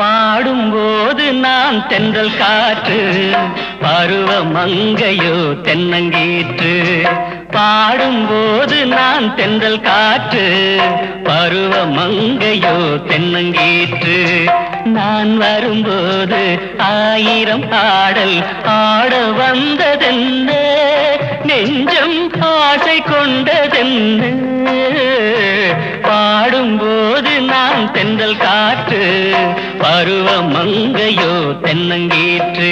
பாடும்போது நான் தென்றல் காற்று பருவ மங்கையோ தென்னங்கீற்று. பாடும்போது நான் தென்றல் காற்று பருவ மங்கையோ தென்னங்கீற்று. நான் வரும்போது ஆயிரம் பாடல் ஆட வந்ததென்ன? நெஞ்சம் ஆசை கொண்டதென்ன? தென்றல் காற்று பருவ மங்கையோ தென்னங்கீற்று.